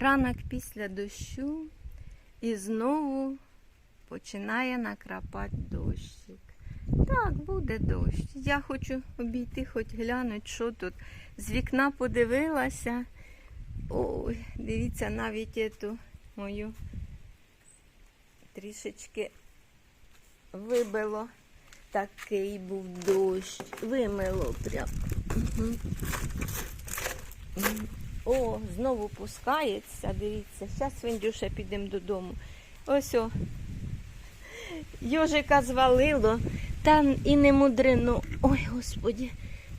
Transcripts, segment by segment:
Ранок після дощу і знову починає накрапати дощик. Так, буде дощ. Я хочу обійти, хоч глянути, що тут. З вікна подивилася. Ой, дивіться, навіть ету мою трішечки вибило. Такий був дощ. Вимило прям. О, знову пускається, дивіться. Зараз Вендюша підемо додому. Ось о. Йожика звалило, та і не мудрено. Ой, господі.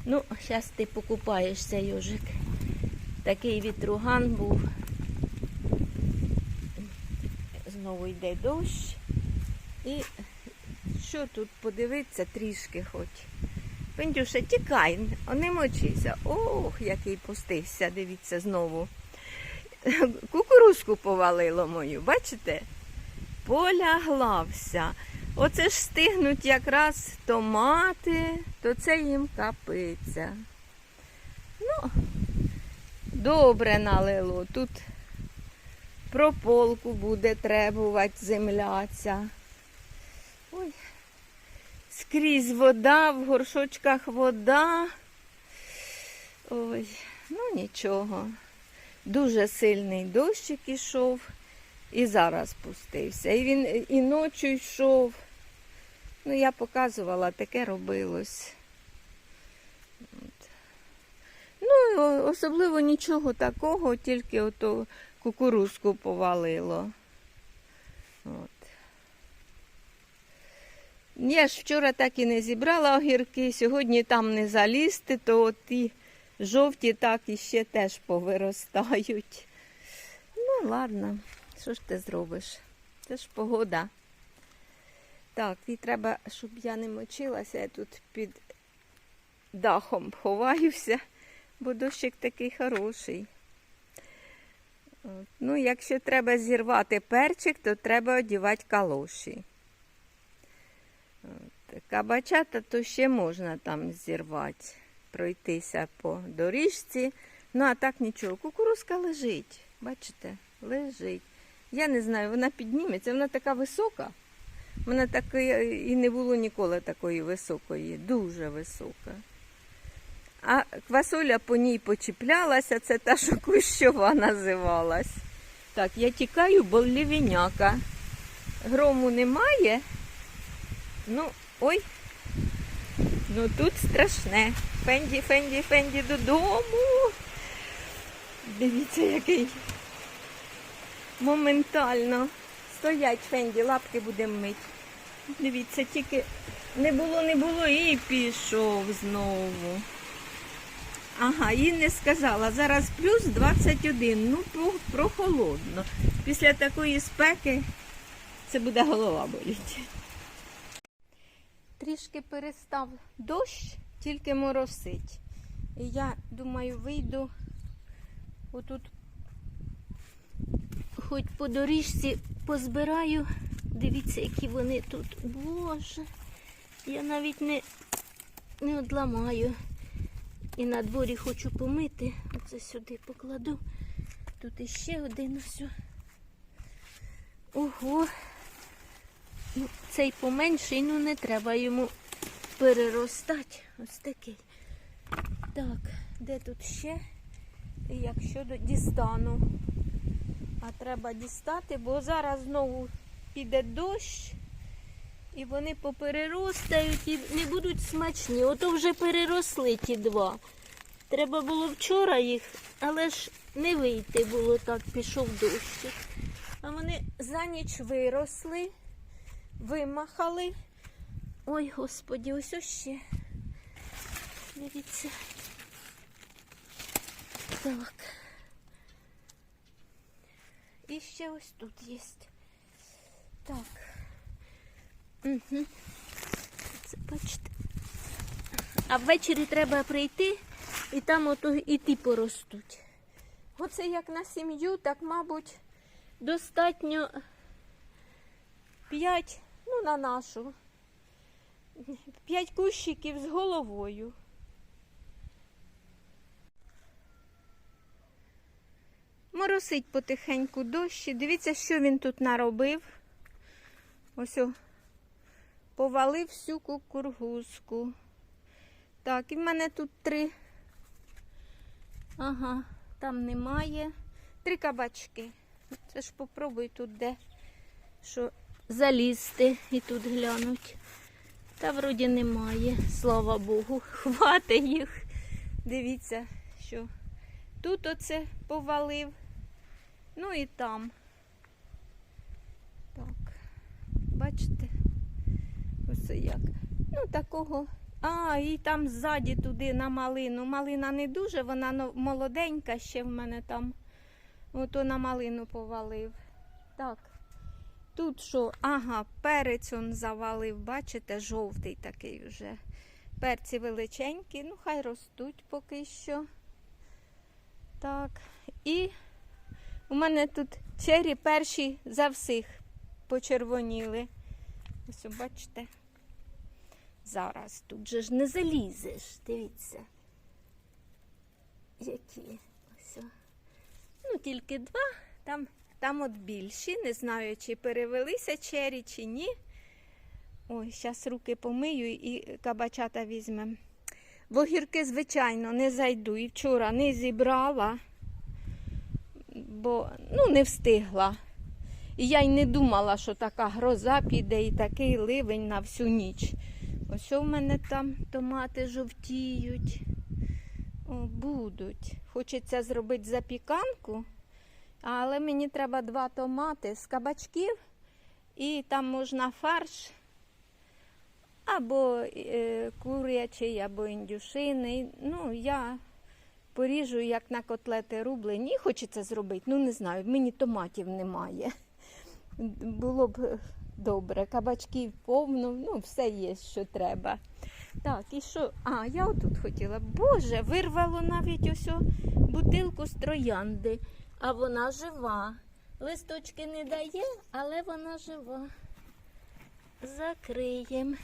Ну, зараз ти покупаєшся, Йожик. Такий вітруган був. Знову йде дощ. І що тут подивитися трішки хоч. Пендюша, тікай, не мочися. Ох, який пустився, дивіться знову. Кукурузку повалило мою, бачите? Поляглався. Оце ж стигнуть якраз томати, то це їм капиться. Ну, добре налило. Тут прополку буде требувати земляця. Ой, скрізь вода, в горшочках вода. Ой, ну нічого. Дуже сильний дощик ішов і зараз пустився. І він і ночі йшов. Ну, я показувала, таке робилось. Ну, особливо нічого такого, тільки ото кукурузку повалило. От. Я ж вчора так і не зібрала огірки, сьогодні там не залізти, то от ті жовті так і ще теж повиростають. Ну, ладно, що ж ти зробиш? Це ж погода. Так, і треба, щоб я не мочилася, я тут під дахом ховаюся, бо дощик такий хороший. Ну, якщо треба зірвати перчик, то треба одівати калоші. Кабачата то ще можна там зірвати, пройтися по доріжці. Ну, а так нічого. Кукурузка лежить. Бачите, лежить. Я не знаю, вона підніметься, вона така висока. Вона такої і не було ніколи такої високої, дуже висока. А квасоля по ній почіплялася, це та, що кущова називалась. Так, я тікаю, бо лівіняка. Грому немає. Ну, ой. Ну тут страшне. Фенді, Фенді, Фенді додому. Дивіться, який моментально. Стоять Фенді, лапки будемо мить. Дивіться, тільки не було, не було і пішов знову. Ага, і не сказала. Зараз плюс 21. Ну, прохолодно. Після такої спеки це буде голова боліти. Трішки перестав дощ, тільки моросить. І я думаю, вийду отут, хоч по доріжці позбираю. Дивіться, які вони тут. Боже, я навіть не, не одламаю. І на дворі хочу помити. Оце сюди покладу. Тут іще один ось. Ого. Ну, цей поменший, ну не треба йому переростати. Ось такий. Так, де тут ще? Якщо дістану. А треба дістати, бо зараз знову піде дощ. І вони попереростають і не будуть смачні. Ото вже переросли ті два. Треба було вчора їх, але ж не вийти було так, пішов дощик. А вони за ніч виросли, вимахали. Ой, господі, ось ось ще. Дивіться. Так. І ще ось тут є. Так. Угу. Це бачите. А ввечері треба прийти і там ото і ті поростуть. Оце як на сім'ю, так, мабуть, достатньо 5, ну, на нашу. 5 кущиків з головою. Моросить потихеньку дощ. І Дивіться, що він тут наробив. Ось о, повалив всю кукургузку. Так, і в мене тут три. Ага, там немає. Три кабачки. Це ж попробуй тут де що залізти і тут глянуть. Та вроді немає, слава Богу. Хватить їх. Дивіться, що тут оце повалив. Ну і там. Так, бачите? Ось як. Ну, такого. А, і там ззаді туди на малину. Малина не дуже, вона молоденька ще в мене там. Ото на малину повалив. Так. Тут що? Ага, перець он завалив, бачите, жовтий такий вже. Перці величенькі, ну хай ростуть поки що. Так. І у мене тут чері перші за всіх почервоніли. Ось, бачите. Зараз тут же ж не залізеш, дивіться. Які ось. Ну, тільки два, там, там от більші. Не знаю, чи перевелися чері, чи ні. Ой, зараз руки помию і кабачата візьмемо. В огірки, звичайно, не зайду. І вчора не зібрала, бо ну, не встигла. І я й не думала, що така гроза піде і такий ливень на всю ніч. Ось у мене там томати жовтіють. О, будуть. Хочеться зробити запіканку, але мені треба два томати з кабачків, і там можна фарш або е, курячий, або індюшиний. Ну, я поріжу, як на котлети рублені. Хочеться зробити, ну не знаю, мені томатів немає. Було б добре. Кабачків повно, ну, все є, що треба. Так, і що? А, я отут хотіла. Боже, вирвало навіть ось бутилку з троянди, а вона жива. Листочки не дає, але вона жива. Закриємо.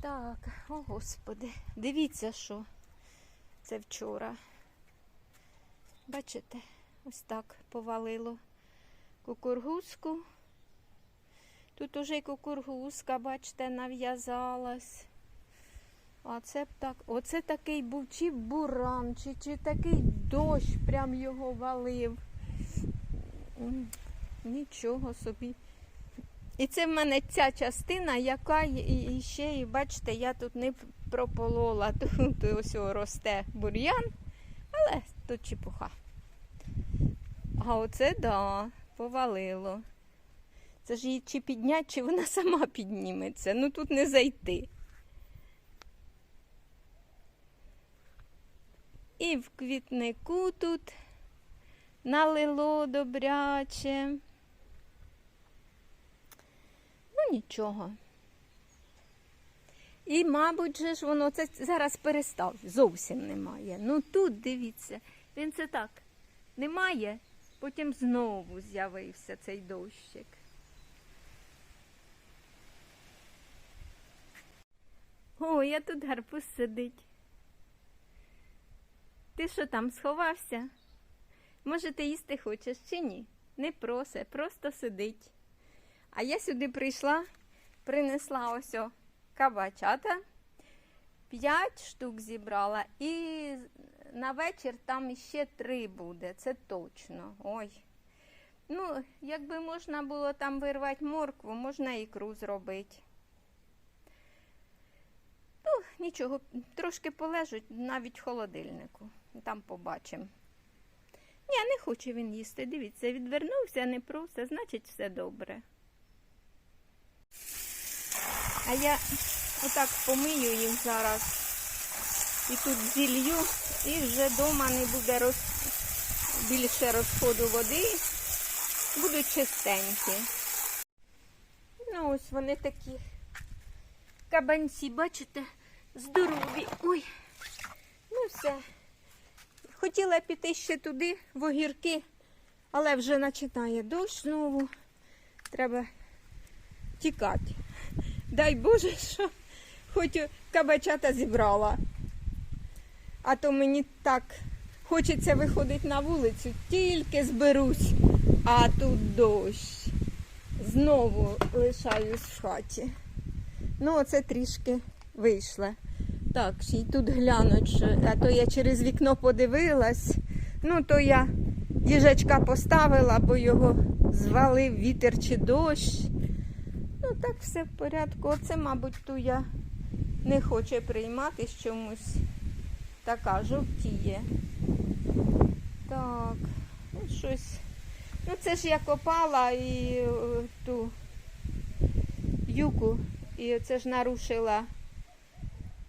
Так, о господи, дивіться, що це вчора. Бачите, ось так повалило кукургузку. Тут уже кукургузка, бачите, нав'язалась. А це так, оце такий був чи буран, чи, чи такий дощ прям його валив. Нічого собі. І це в мене ця частина, яка і, ще, і бачите, я тут не прополола. Тут ось росте бур'ян, але тут чепуха. А оце да, повалило. Це ж її чи підняти, чи вона сама підніметься. Ну тут не зайти. І в квітнику тут налило добряче. Ну нічого. І, мабуть, же ж воно це зараз перестав. Зовсім немає. Ну тут дивіться, він це так немає, потім знову з'явився цей дощик. О, я тут гарбуз сидить. Ти що там сховався? Може, ти їсти хочеш чи ні? Не проси, просто сидить. А я сюди прийшла, принесла ось о кабачата. П'ять штук зібрала і на вечір там ще три буде, це точно. Ой. Ну, якби можна було там вирвати моркву, можна ікру зробити. Ну, нічого, трошки полежуть навіть в холодильнику. Там побачимо. Ні, не хоче він їсти. Дивіться, відвернувся, не просить, значить все добре. А я отак помию їх зараз. І тут зілью, і вже вдома не буде роз... більше розходу води. Будуть чистенькі. Ну, ось вони такі кабанці, бачите, здорові. Ой, ну все. Хотіла піти ще туди, в огірки, але вже починає дощ знову. Треба тікати. Дай Боже, що хоч кабачата зібрала. А то мені так хочеться виходити на вулицю, тільки зберусь, а тут дощ. Знову лишаюсь в хаті. Ну, оце трішки вийшла. Так, ще й тут глянуть, а то я через вікно подивилась. Ну, то я їжачка поставила, бо його звалив вітер чи дощ. Ну, так все в порядку. Оце, мабуть, ту я не хоче приймати чомусь. Така жовтіє. Так, ну щось. Ну, це ж я копала і е, ту юку, і це ж нарушила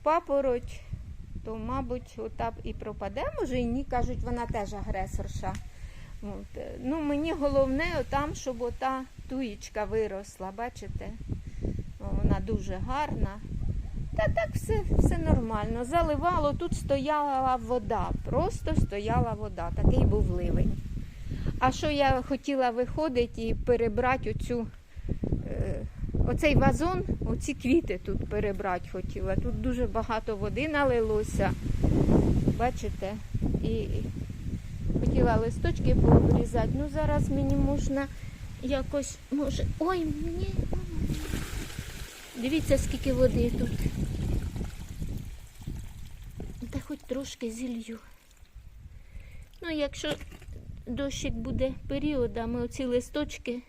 папороть, то, мабуть, ота і пропаде, може і ні, кажуть, вона теж агресорша. От. е, Ну, мені головне там, щоб ота туєчка виросла, бачите? Вона дуже гарна. Та так все, все нормально. Заливало, тут стояла вода, просто стояла вода, такий був ливень. А що я хотіла виходити і перебрати оцю, оцей вазон, оці квіти тут перебрати хотіла. Тут дуже багато води налилося. Бачите? І хотіла листочки пообрізати. Ну зараз мені можна якось, може. Ой, мені. Дивіться, скільки води тут. Та хоч трошки зілью. Ну, якщо дощик буде періодами, оці листочки.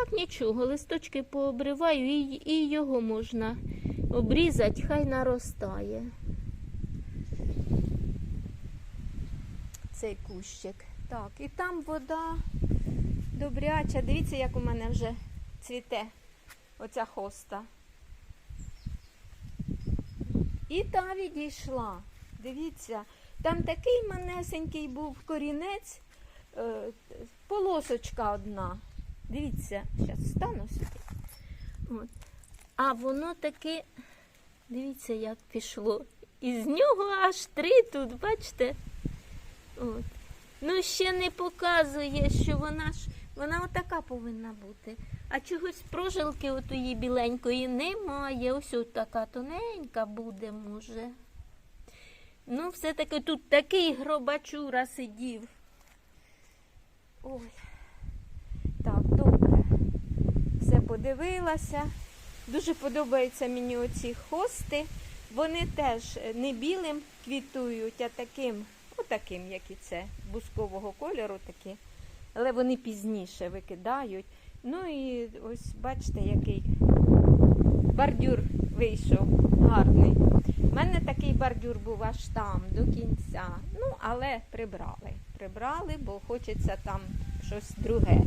Так нічого, листочки пообриваю і, і його можна обрізати, хай наростає. Цей кущик. Так, і там вода добряча. Дивіться, як у мене вже цвіте оця хоста. І та відійшла. Дивіться, там такий манесенький був корінець, е, полосочка одна. Дивіться, зараз стану сюди. От. А воно таки, дивіться, як пішло. І з нього аж три тут, бачите? От. Ну, ще не показує, що вона ж вона отака повинна бути. А чогось прожилки отої біленької немає. Ось така тоненька буде, може. Ну, все-таки тут такий гробачура сидів. Ой. Так, добре. Все подивилася. Дуже подобаються мені оці хости. Вони теж не білим квітують, а таким, отаким, як і це, бускового кольору такі. Але вони пізніше викидають. Ну і ось бачите, який бордюр вийшов гарний. У мене такий бордюр був аж там до кінця. Ну, але прибрали. Прибрали, бо хочеться там щось друге.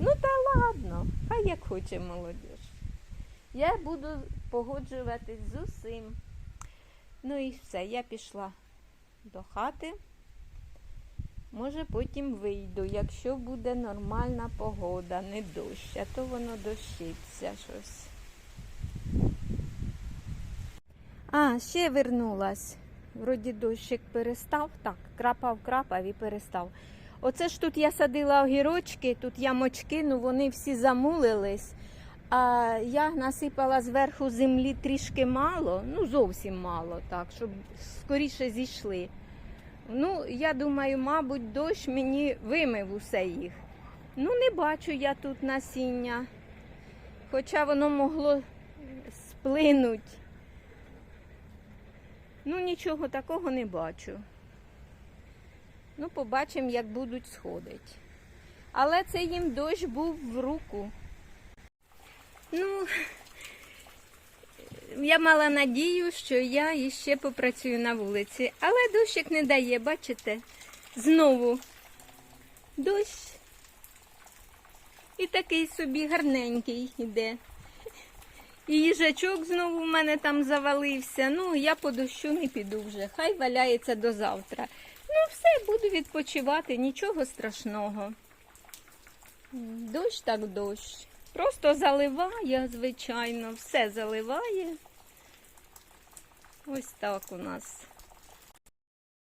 Ну та ладно, хай як хоче молодіж. Я буду погоджуватись з усім. Ну і все, я пішла до хати. Може, потім вийду, якщо буде нормальна погода, не дощ, а то воно дощиться щось. А, ще вернулась. Вроді дощик перестав. Так, крапав, крапав і перестав. Оце ж тут я садила огірочки, тут ямочки, ну вони всі замулились. А я насипала зверху землі трішки мало, ну зовсім мало, так, щоб скоріше зійшли. Ну, я думаю, мабуть, дощ мені вимив усе їх. Ну, не бачу я тут насіння. Хоча воно могло сплинуть. Ну, нічого такого не бачу. Ну, побачимо, як будуть сходити. Але це їм дощ був в руку. Ну, я мала надію, що я іще попрацюю на вулиці, але дощик не дає, бачите? Знову дощ. І такий собі гарненький іде. І їжачок знову в мене там завалився. Ну, я по дощу не піду вже. Хай валяється до завтра. Ну, все, буду відпочивати, нічого страшного. Дощ так дощ. Просто заливає, звичайно, все заливає. Ось так у нас.